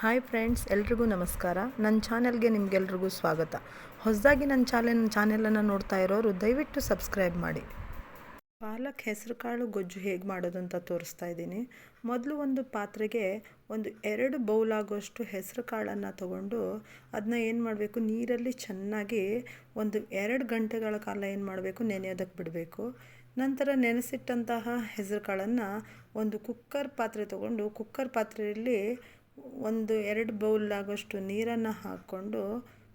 Hi friends ಎಲ್ರಿಗೂ ನಮಸ್ಕಾರ. ನನ್ನ ಚಾನೆಲ್ಗೆ ನಿಮಗೆಲ್ರಿಗೂ ಸ್ವಾಗತ. ಹೊಸದಾಗಿ ನನ್ನ ಚಾನೆಲ್ ಚಾನೆಲನ್ನು ನೋಡ್ತಾ ಇರೋರು ದಯವಿಟ್ಟು ಸಬ್ಸ್ಕ್ರೈಬ್ ಮಾಡಿ. ಪಾಲಕ್ ಹೆಸರುಕಾಳು ಗೊಜ್ಜು ಹೇಗೆ ಮಾಡೋದು ಅಂತ ತೋರಿಸ್ತಾ ಇದ್ದೀನಿ. ಮೊದಲು ಒಂದು ಪಾತ್ರೆಗೆ ಒಂದು ಎರಡು ಬೌಲ್ ಆಗೋಷ್ಟು ಹೆಸರು ಕಾಳನ್ನು ತಗೊಂಡು ಅದನ್ನ ಏನು ಮಾಡಬೇಕು, ನೀರಲ್ಲಿ ಚೆನ್ನಾಗಿ ಒಂದು ಎರಡು ಗಂಟೆಗಳ ಕಾಲ ಏನು ಮಾಡಬೇಕು ನೆನೆಯೋದಕ್ಕೆ ಬಿಡಬೇಕು. ನಂತರ ನೆನೆಸಿಟ್ಟಂತಹ ಹೆಸರು ಕಾಳನ್ನು ಒಂದು ಕುಕ್ಕರ್ ಪಾತ್ರೆ ತಗೊಂಡು ಕುಕ್ಕರ್ ಪಾತ್ರೆಯಲ್ಲಿ ಒಂದು ಎರಡು ಬೌಲ್ ಆಗೋಷ್ಟು ನೀರನ್ನು ಹಾಕ್ಕೊಂಡು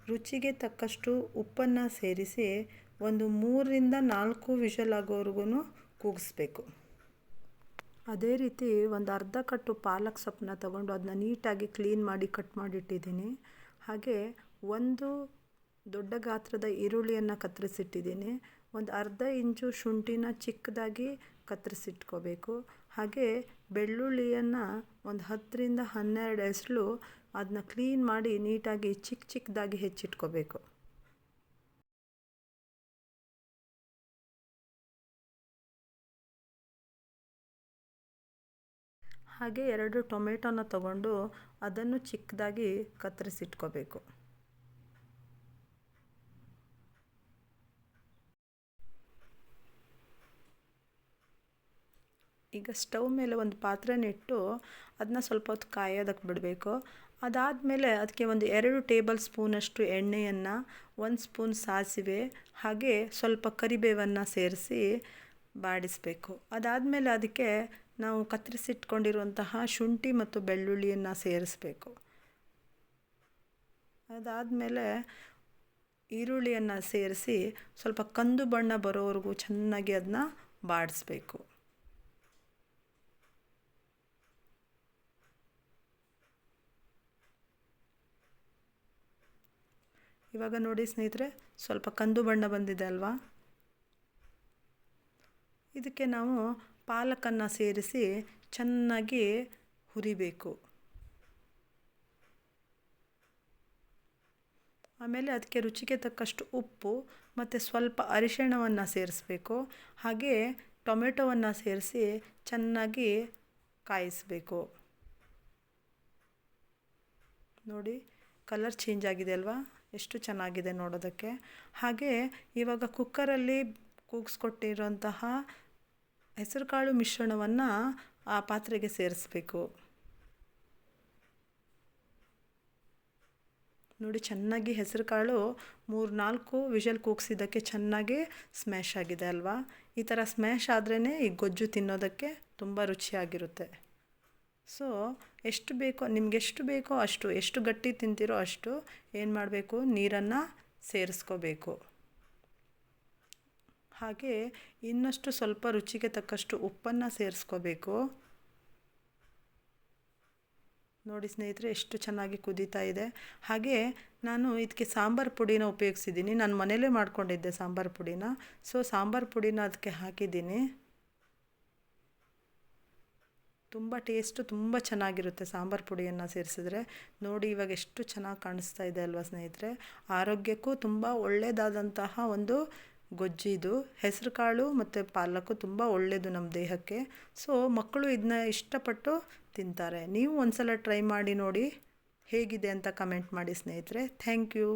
ರುಚಿಗೆ ತಕ್ಕಷ್ಟು ಉಪ್ಪನ್ನು ಸೇರಿಸಿ ಒಂದು ಮೂರರಿಂದ ನಾಲ್ಕು ವಿಷಲ್ ಆಗೋವರೆಗೂ ಕೂಗಿಸ್ಬೇಕು. ಅದೇ ರೀತಿ ಒಂದು ಅರ್ಧ ಕಟ್ಟು ಪಾಲಕ್ ಸೊಪ್ಪನ್ನ ತಗೊಂಡು ಅದನ್ನ ನೀಟಾಗಿ ಕ್ಲೀನ್ ಮಾಡಿ ಕಟ್ ಮಾಡಿಟ್ಟಿದ್ದೀನಿ. ಹಾಗೆ ಒಂದು ದೊಡ್ಡ ಗಾತ್ರದ ಈರುಳ್ಳಿಯನ್ನು ಕತ್ತರಿಸಿಟ್ಟಿದ್ದೀನಿ. ಒಂದು ಅರ್ಧ ಇಂಚು ಶುಂಠಿನ ಚಿಕ್ಕದಾಗಿ ಕತ್ತರಿಸಿಟ್ಕೋಬೇಕು. ಹಾಗೆ ಬೆಳ್ಳುಳ್ಳಿಯನ್ನು ಒಂದು ಹತ್ತರಿಂದ ಹನ್ನೆರಡು ಎಸಳು ಅದನ್ನ ಕ್ಲೀನ್ ಮಾಡಿ ನೀಟಾಗಿ ಚಿಕ್ಕ ಚಿಕ್ಕದಾಗಿ ಹೆಚ್ಚಿಟ್ಕೋಬೇಕು. ಹಾಗೆ ಎರಡು ಟೊಮೆಟೊನ ತಗೊಂಡು ಅದನ್ನು ಚಿಕ್ಕದಾಗಿ ಕತ್ತರಿಸಿಟ್ಕೋಬೇಕು. ಈಗ ಸ್ಟವ್ ಮೇಲೆ ಒಂದು ಪಾತ್ರೆನ ಇಟ್ಟು ಅದನ್ನ ಸ್ವಲ್ಪ ಹೊತ್ತು ಕಾಯೋದಕ್ಕೆ ಬಿಡಬೇಕು. ಅದಾದಮೇಲೆ ಅದಕ್ಕೆ ಒಂದು ಎರಡು ಟೇಬಲ್ ಸ್ಪೂನಷ್ಟು ಎಣ್ಣೆಯನ್ನು, ಒಂದು ಸ್ಪೂನ್ ಸಾಸಿವೆ, ಹಾಗೆ ಸ್ವಲ್ಪ ಕರಿಬೇವನ್ನು ಸೇರಿಸಿ ಬಾಡಿಸಬೇಕು. ಅದಾದಮೇಲೆ ಅದಕ್ಕೆ ನಾವು ಕತ್ತರಿಸಿಟ್ಕೊಂಡಿರುವಂತಹ ಶುಂಠಿ ಮತ್ತು ಬೆಳ್ಳುಳ್ಳಿಯನ್ನು ಸೇರಿಸ್ಬೇಕು. ಅದಾದಮೇಲೆ ಈರುಳ್ಳಿಯನ್ನು ಸೇರಿಸಿ ಸ್ವಲ್ಪ ಕಂದು ಬಣ್ಣ ಬರೋವರೆಗೂ ಚೆನ್ನಾಗಿ ಅದನ್ನ ಬಾಡಿಸ್ಬೇಕು. ಇವಾಗ ನೋಡಿ ಸ್ನೇಹಿತರೆ, ಸ್ವಲ್ಪ ಕಂದು ಬಣ್ಣ ಬಂದಿದೆ ಅಲ್ವಾ? ಇದಕ್ಕೆ ನಾವು ಪಾಲಕನ್ನು ಸೇರಿಸಿ ಚೆನ್ನಾಗಿ ಹುರಿಬೇಕು. ಆಮೇಲೆ ಅದಕ್ಕೆ ರುಚಿಗೆ ತಕ್ಕಷ್ಟು ಉಪ್ಪು ಮತ್ತು ಸ್ವಲ್ಪ ಅರಿಶಿಣವನ್ನು ಸೇರಿಸ್ಬೇಕು. ಹಾಗೆ ಟೊಮೆಟೊವನ್ನು ಸೇರಿಸಿ ಚೆನ್ನಾಗಿ ಕಾಯಿಸಬೇಕು. ನೋಡಿ, ಕಲರ್ ಚೇಂಜ್ ಆಗಿದೆ ಅಲ್ವಾ? ಎಷ್ಟು ಚೆನ್ನಾಗಿದೆ ನೋಡೋದಕ್ಕೆ. ಹಾಗೆ ಇವಾಗ ಕುಕ್ಕರಲ್ಲಿ ಕೂಗಿಸ್ಕೊಟ್ಟಿರೋಂತಹ ಹೆಸರುಕಾಳು ಮಿಶ್ರಣವನ್ನು ಆ ಪಾತ್ರೆಗೆ ಸೇರಿಸ್ಬೇಕು. ನೋಡಿ ಚೆನ್ನಾಗಿ ಹೆಸರುಕಾಳು ಮೂರು ನಾಲ್ಕು ವಿಷಲ್ ಕೂಗಿಸಿದ್ದಕ್ಕೆ ಚೆನ್ನಾಗಿ ಸ್ಮ್ಯಾಶ್ ಆಗಿದೆ ಅಲ್ವಾ? ಈ ಥರ ಸ್ಮ್ಯಾಶ್ ಆದ್ರೇ ಈ ಗೊಜ್ಜು ತಿನ್ನೋದಕ್ಕೆ ತುಂಬ ರುಚಿಯಾಗಿರುತ್ತೆ. ಸೊ ಎಷ್ಟು ಬೇಕೋ, ನಿಮ್ಗೆ ಎಷ್ಟು ಬೇಕೋ ಅಷ್ಟು, ಎಷ್ಟು ಗಟ್ಟಿ ತಿಂತೀರೋ ಅಷ್ಟು ಏನು ಮಾಡಬೇಕು? ನೀರನ್ನು ಸೇರಿಸ್ಕೋಬೇಕು. ಹಾಗೆ ಇನ್ನಷ್ಟು ಸ್ವಲ್ಪ ರುಚಿಗೆ ತಕ್ಕಷ್ಟು ಉಪ್ಪನ್ನು ಸೇರಿಸ್ಕೋಬೇಕು. ನೋಡಿ ಸ್ನೇಹಿತರೆ, ಎಷ್ಟು ಚೆನ್ನಾಗಿ ಕುದೀತಾ ಇದೆ. ಹಾಗೆ ನಾನು ಇದಕ್ಕೆ ಸಾಂಬಾರು ಪುಡಿನ ಉಪಯೋಗಿಸಿದ್ದೀನಿ. ನಾನು ಮನೇಲೇ ಮಾಡ್ಕೊಂಡಿದ್ದೆ ಸಾಂಬಾರು ಪುಡಿನ. ಸೊ ಸಾಂಬಾರು ಪುಡಿನ ಅದಕ್ಕೆ ಹಾಕಿದ್ದೀನಿ. ತುಂಬ ಟೇಸ್ಟು ತುಂಬ ಚೆನ್ನಾಗಿರುತ್ತೆ ಸಾಂಬಾರು ಪುಡಿಯನ್ನು ಸೇರಿಸಿದ್ರೆ. ನೋಡಿ, ಇವಾಗ ಎಷ್ಟು ಚೆನ್ನಾಗಿ ಕಾಣಿಸ್ತಾ ಇದೆ ಅಲ್ವಾ ಸ್ನೇಹಿತರೆ? ಆರೋಗ್ಯಕ್ಕೂ ತುಂಬ ಒಳ್ಳೆಯದಾದಂತಹ ಒಂದು ಗೊಜ್ಜಿದು ಹೆಸರು ಕಾಳು ಮತ್ತು ಪಾಲಕ್ಕು ತುಂಬ ಒಳ್ಳೆಯದು ನಮ್ಮ ದೇಹಕ್ಕೆ. ಸೊ, ಮಕ್ಕಳು ಇದನ್ನ ಇಷ್ಟಪಟ್ಟು ತಿಂತಾರೆ. ನೀವು ಒಂದು ಸಲ ಟ್ರೈ ಮಾಡಿ ನೋಡಿ ಹೇಗಿದೆ ಅಂತ ಕಮೆಂಟ್ ಮಾಡಿ ಸ್ನೇಹಿತರೆ. Thank you.